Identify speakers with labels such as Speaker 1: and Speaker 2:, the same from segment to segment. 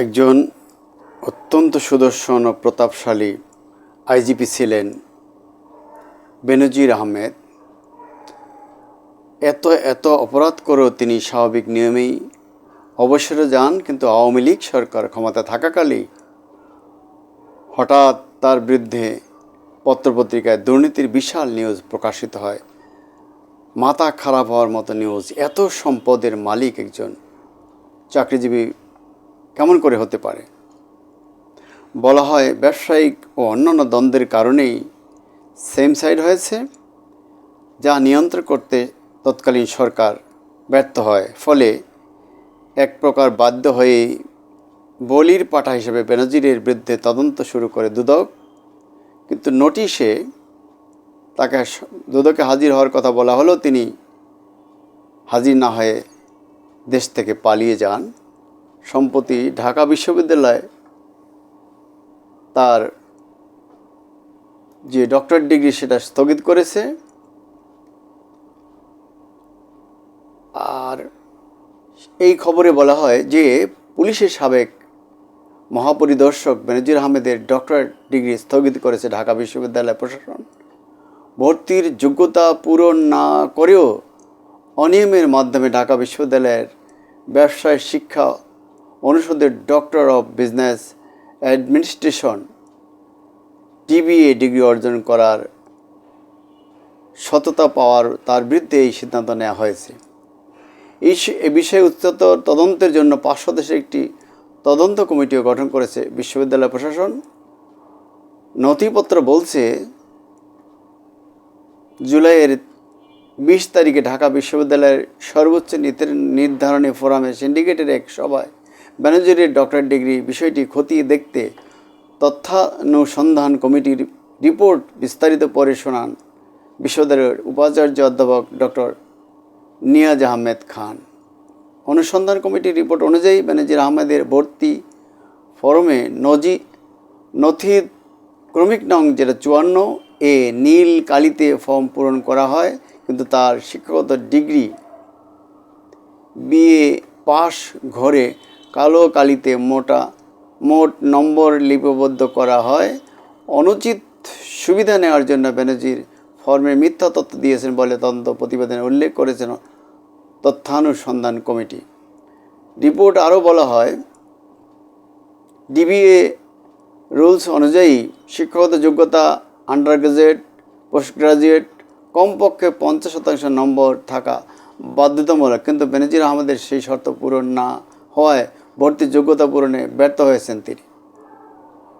Speaker 1: একজন অত্যন্ত সুদর্শন ও প্রতাপশালী আইজিপি ছিলেন বেনজির আহমেদ। এত এত অপরাধ করেও তিনি স্বাভাবিক নিয়মেই অবসরে যান, কিন্তু আওয়ামী লীগ সরকার ক্ষমতা থাকাকালেই হঠাৎ তার বিরুদ্ধে পত্রপত্রিকায় দুর্নীতির বিশাল নিউজ প্রকাশিত হয়। মাথা খারাপ হওয়ার মতো নিউজ। এত সম্পদের মালিক একজন। চাকরিজীবী কেমন করে হতে পারে? বলা হয় ব্যবসায়িক ও অন্যান্য দ্বন্দ্বের কারণেই সেম সাইড হয়েছে, যা নিয়ন্ত্রণ করতে তৎকালীন সরকার ব্যর্থ হয়। ফলে এক প্রকার বাধ্য হয়েই বলির পাঠা হিসেবে বেনজিরের বিরুদ্ধে তদন্ত শুরু করে দুদক। কিন্তু নোটিশে তাকে দুদকে হাজির হওয়ার কথা বলা হলেও তিনি হাজির না হয়ে দেশ থেকে পালিয়ে যান। সম্প্রতি ঢাকা বিশ্ববিদ্যালয়ে তার যে ডক্টরেট ডিগ্রি সেটা স্থগিত করেছে। আর এই খবরে বলা হয় যে পুলিশের সাবেক মহাপরিদর্শক বেনজির আহমেদের ডক্টরেট ডিগ্রি স্থগিত করেছে ঢাকা বিশ্ববিদ্যালয় প্রশাসন। ভর্তির যোগ্যতা পূরণ না করেও অনিয়মের মাধ্যমে ঢাকা বিশ্ববিদ্যালয়ের ব্যবসায় শিক্ষা অনুষদের doctor of business administration DBA degree অর্জন করার সততা পাওয়ার তার বিরুদ্ধে এই সিদ্ধান্ত নেওয়া হয়েছে। এই বিষয়ে উচ্চতর তদন্তের জন্য পাঁচ সদস্যের একটি তদন্ত কমিটিও গঠন করেছে বিশ্ববিদ্যালয় প্রশাসন। নথিপত্র বলছে, জুলাইয়ের বিশ তারিখে ঢাকা বিশ্ববিদ্যালয়ের সর্বোচ্চ নির্ধারণী ফোরামে সিন্ডিকেটের এক সভায় ব্যানার্জির ডক্টরেট ডিগ্রি বিষয়টি খতিয়ে দেখতে তথ্যানুসন্ধান কমিটির রিপোর্ট বিস্তারিত পরে শোনান বিশ্ববিদ্যালয়ের উপাচার্য অধ্যাপক ডক্টর নিয়াজ আহমেদ খান। অনুসন্ধান কমিটির রিপোর্ট অনুযায়ী বেনজির আহমেদের ভর্তি ফরমে নজি নথি ক্রমিক নং যেটা চুয়ান্ন এ নীল কালিতে ফর্ম পূরণ করা হয়, কিন্তু তার শিক্ষাগত ডিগ্রি বিএ পাস ঘরে কালো কালিতে মোটা, মোট নম্বর লিপিবদ্ধ করা হয়। অনুচিত সুবিধা নেওয়ার জন্য ব্যানার্জির ফর্মে মিথ্যা তথ্য দিয়েছেন বলে তদন্ত প্রতিবেদনে উল্লেখ করেছেন তথ্যানুসন্ধান কমিটি। রিপোর্ট আরও বলা হয়, ডিবিএ রুলস অনুযায়ী শিক্ষাগত যোগ্যতা আন্ডার গ্রাজুয়েট পোস্ট গ্রাজুয়েট কমপক্ষে পঞ্চাশ শতাংশ নম্বর থাকা বাধ্যতামূলক, কিন্তু বেনজির আহমেদের সেই শর্ত পূরণ না হওয়ায় ভর্তির যোগ্যতা পূরণে ব্যর্থ হয়েছেন তিনি।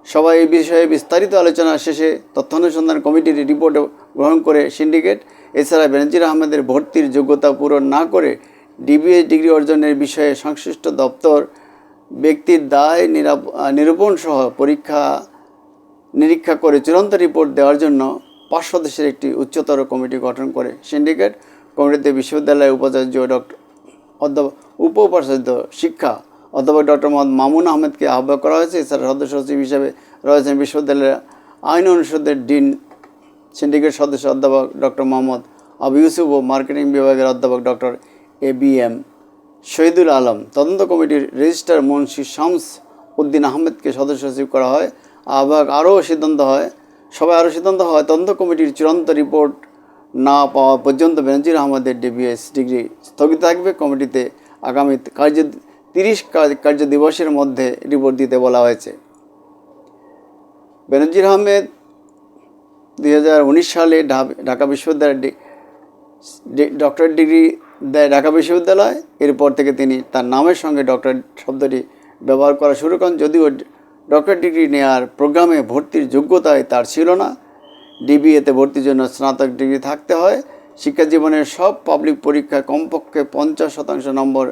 Speaker 1: সবাই এই বিষয়ে বিস্তারিত আলোচনা শেষে তথ্যানুসন্ধান কমিটির রিপোর্ট গ্রহণ করে সিন্ডিকেট, এছাড়া বেনজির আহমেদের ভর্তির যোগ্যতা পূরণ না করে ডিবিএ ডিগ্রি অর্জনের বিষয়ে সংশ্লিষ্ট দপ্তর ব্যক্তির দায় নিরূপণ সহ পরীক্ষা, নিরীক্ষা করে চূড়ান্ত রিপোর্ট দেওয়ার জন্য পাঁচ সদস্যের একটি উচ্চতর কমিটি গঠন করে সিন্ডিকেট কমিটিতে বিশ্ববিদ্যালয়ের উপাচার্য ডক্টর উপ উপাচার্য শিক্ষা অধ্যাপক ডক্টর মোহাম্মদ মামুন আহমেদকে আহ্বান করা হয়েছে। এছাড়া সদস্য সচিব হিসেবে রয়েছেন বিশ্ববিদ্যালয়ের আইন অনুষদের ডিন সিন্ডিকেট সদস্য অধ্যাপক ডক্টর মোহাম্মদ আবু ইউসুফ ও মার্কেটিং বিভাগের অধ্যাপক doctor A B M Shahidul Alam. তদন্ত কমিটির রেজিস্ট্রার মুন্সি শামস উদ্দিন আহমেদকে সদস্য সচিব করা হয়। আহ্বায়ক আরও সিদ্ধান্ত হয়, সবাই আরও সিদ্ধান্ত হয়, তদন্ত কমিটির চূড়ান্ত রিপোর্ট না পাওয়া পর্যন্ত বেনজির আহমদের ডিবিএস ডিগ্রি স্থগিত থাকবে। কমিটিতে আগামী কার্য তিরিশ কার্য দিবসের মধ্যে রিপোর্ট দিতে বলা হয়েছে। বেনজির আহমেদ দুই হাজার উনিশ সালে ঢাকা বিশ্ববিদ্যালয়ের ডক্টরেট ডিগ্রি দেয় ঢাকা বিশ্ববিদ্যালয়। এরপর থেকে তিনি তার নামের সঙ্গে ডক্টরেট শব্দটি ব্যবহার করা শুরু করেন। যদিও ডক্টরেট ডিগ্রি নেওয়ার প্রোগ্রামে ভর্তির যোগ্যতায় তার ছিল না। ডিবিএতে ভর্তির জন্য স্নাতক ডিগ্রি থাকতে হয়। শিক্ষা জীবনের সব পাবলিক পরীক্ষায় কমপক্ষে পঞ্চাশ শতাংশ নম্বর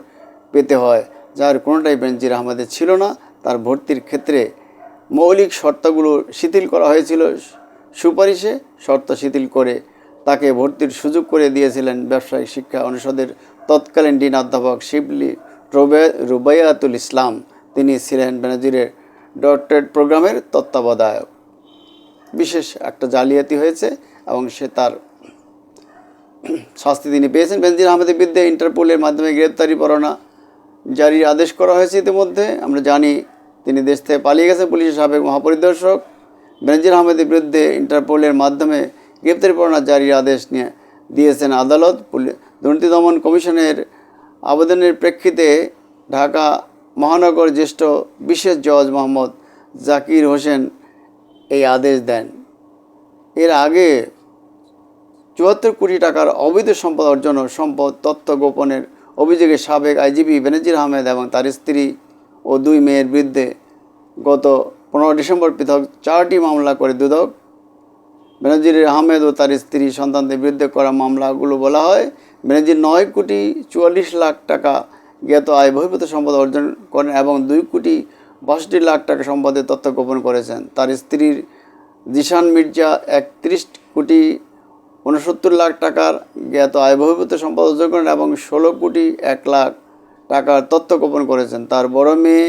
Speaker 1: পেতে হয়। যার কোনোটাই বেনজির আহমেদের ছিল না, তার ভর্তির ক্ষেত্রে মৌলিক শর্তগুলো শিথিল করা হয়েছিল। সুপারিশে শর্ত শিথিল করে তাকে ভর্তির সুযোগ করে দিয়েছিলেন ব্যবসায়িক শিক্ষা অনুষদের তৎকালীন ডিন অধ্যাপক শিবলি রুবে, রুবাইয়াতুল ইসলাম। তিনি ছিলেন বেনাজিরের ডক্টরেট প্রোগ্রামের তত্ত্বাবধায়ক। বিশেষ একটা জালিয়াতি হয়েছে এবং সে তার শাস্তি তিনি পেয়েছেন। বেনজির আহমেদের বিরুদ্ধে ইন্টারপোলের মাধ্যমে গ্রেপ্তারি পরোয়ানা জারির আদেশ করা হয়েছে ইতিমধ্যে। আমরা জানি তিনি দেশ থেকে পালিয়ে গেছে পুলিশের সাবেক মহাপরিদর্শক। বেনজির আহমেদের বিরুদ্ধে ইন্টারপোলের মাধ্যমে গ্রেপ্তারি পরোয়ানা জারির আদেশ নিয়ে দিয়েছেন আদালত। দুর্নীতি দমন কমিশনের আবেদনের প্রেক্ষিতে ঢাকা মহানগর জ্যেষ্ঠ বিশেষ জজ মোহাম্মদ জাকির হোসেন এই আদেশ দেন। এর আগে চুয়াত্তর কোটি টাকার অবৈধ সম্পদ অর্জন সম্পদ তথ্য গোপনের অভিযোগে সাবেক আইজিপি বেনজির আহমেদ এবং তার স্ত্রী ও দুই মেয়ের বিরুদ্ধে গত পনেরো ডিসেম্বর পৃথক চারটি মামলা করে দুদক। বেনজির আহমেদ ও তার স্ত্রী সন্তানদের বিরুদ্ধে করা মামলাগুলো বলা হয়। বেনজির নয় কোটি চুয়াল্লিশ লাখ টাকা জ্ঞাত আয় বহির্ভূত সম্পদ অর্জন করেন এবং দুই কোটি বাষট্টি লাখ টাকা সম্পদের তথ্য গোপন করেছেন। তার স্ত্রীর জিশান মির্জা একত্রিশ কোটি উনসত্তর লাখ টাকার জ্ঞাত আয় বহির্ভূত সম্পদ অর্জন করেন এবং ষোলো কোটি এক লাখ টাকার তথ্য গোপন করেছেন। তার বড় মেয়ে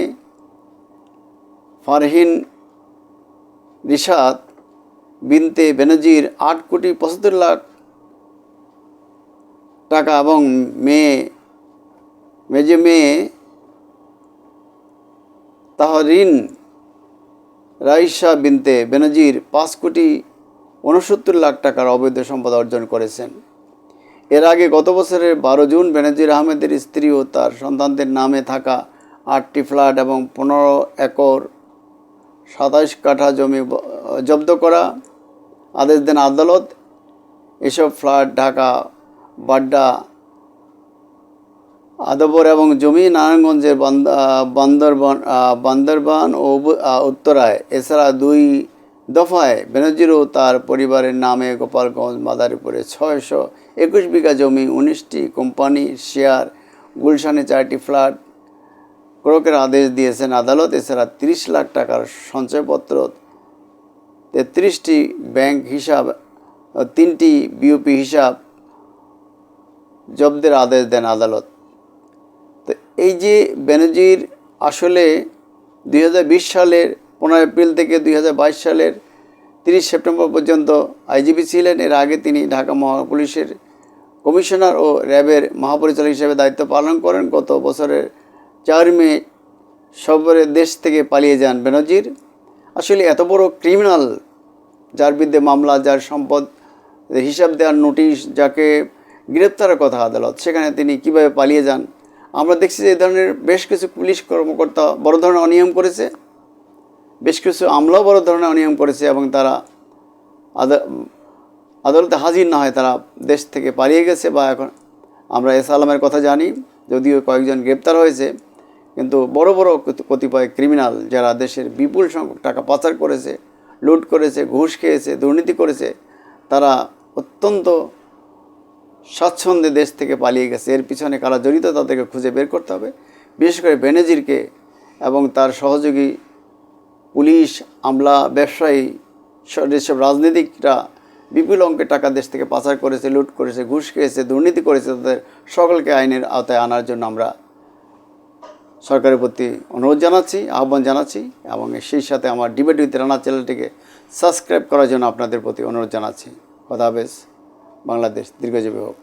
Speaker 1: ফারহিন রিশাদ বিনতে বেনজির আট কোটি পঁচাত্তর লাখ টাকা এবং মেয়ে, মেজে মেয়ে তাহরিন রাইসা বিনতে বেনজির পাঁচ কোটি উনসত্তর লাখ টাকার অবৈধ সম্পদ অর্জন করেছেন। এর আগে গত বছরের বারো জুন বেনজির আহমেদের স্ত্রী ও তার সন্তানদের নামে থাকা আটটি ফ্ল্যাট এবং পনেরো একর সাতাশ কাঠা জমি জব্দ করা আদেশ দেন আদালত। এসব ফ্ল্যাট ঢাকা, বাড্ডা, আদবর এবং জমি নারায়ণগঞ্জের বান্দ- বান্দরবান বান্দরবান ও উত্তরায়। এছাড়া দুই দফায় বেনজির ও তার পরিবারের নামে গোপালগঞ্জ মাদারীপুরে ছয়শো একুশ বিঘা জমি, উনিশটি কোম্পানি শেয়ার, গুলশানে চারটি ফ্ল্যাট। ক্রোকের আদেশ দিয়েছেন আদালত, এছাড়া তিরিশ লাখ টাকার সঞ্চয়পত্র, তেত্রিশটি ব্যাংক হিসাব, তিনটি বিওপি হিসাব জব্দের আদেশ দেন আদালত। তো এই যে বেনজির আসলে দু হাজার বিশ সালের পনেরো এপ্রিল থেকে দুই হাজার বাইশ সালের তিরিশ সেপ্টেম্বর পর্যন্ত আইজিপি ছিলেন। এর আগে তিনি ঢাকা মহাপুলিশের কমিশনার ও র্যাবের মহাপরিচালক হিসেবে দায়িত্ব পালন করেন। গত বছরের চার মে সবরে দেশ থেকে পালিয়ে যান বেনজির। আসলে এত বড় ক্রিমিনাল, যার বিরুদ্ধে মামলা, যার সম্পদ, হিসাব দেওয়ার নোটিশ, যাকে গ্রেপ্তারের কথা আদালত, সেখানে তিনি কীভাবে পালিয়ে যান? আমরা দেখছি যে এই ধরনের বেশ কিছু পুলিশ কর্মকর্তা বড় ধরনের অনিয়ম করেছে। বেশ কিছু আমলাও বড় ধরনের অনিয়ম করেছে এবং তারা আদা- আদালতে হাজির না হয়, তারা দেশ থেকে পালিয়ে গেছে বা এখন আমরা এস আলমের কথা জানি, যদিও কয়েকজন গ্রেপ্তার হয়েছে, কিন্তু বড় বড় কত- কতিপয় ক্রিমিনাল যারা দেশের বিপুল সংখ্যক টাকা পাচার করেছে, লুট করেছে, ঘুষ খেয়েছে, দুর্নীতি করেছে, তারা অত্যন্ত স্বাচ্ছন্দ্যে দেশ থেকে পালিয়ে গেছে। এর পিছনে কারা জড়িত তাদেরকে খুঁজে বের করতে হবে। বিশেষ করে বেনেজিরকে এবং তার সহযোগী পুলিশ, আমলা, ব্যবসায়ী যেসব রাজনীতিকরা বিপুল অঙ্কের টাকা দেশ থেকে পাচার করেছে, লুট করেছে, ঘুষ খেয়েছে, দুর্নীতি করেছে, তাদের সকলকে আইনের আওতায় আনার জন্য আমরা সরকারের প্রতি অনুরোধ জানাচ্ছি, আহ্বান জানাচ্ছি এবং সেই সাথে আমার ডিবেট উইথ রানা চ্যানেলটিকে সাবস্ক্রাইব করার জন্য আপনাদের প্রতি অনুরোধ জানাচ্ছি। খোদা হাফেজ। বাংলাদেশ দীর্ঘজীবী হোক।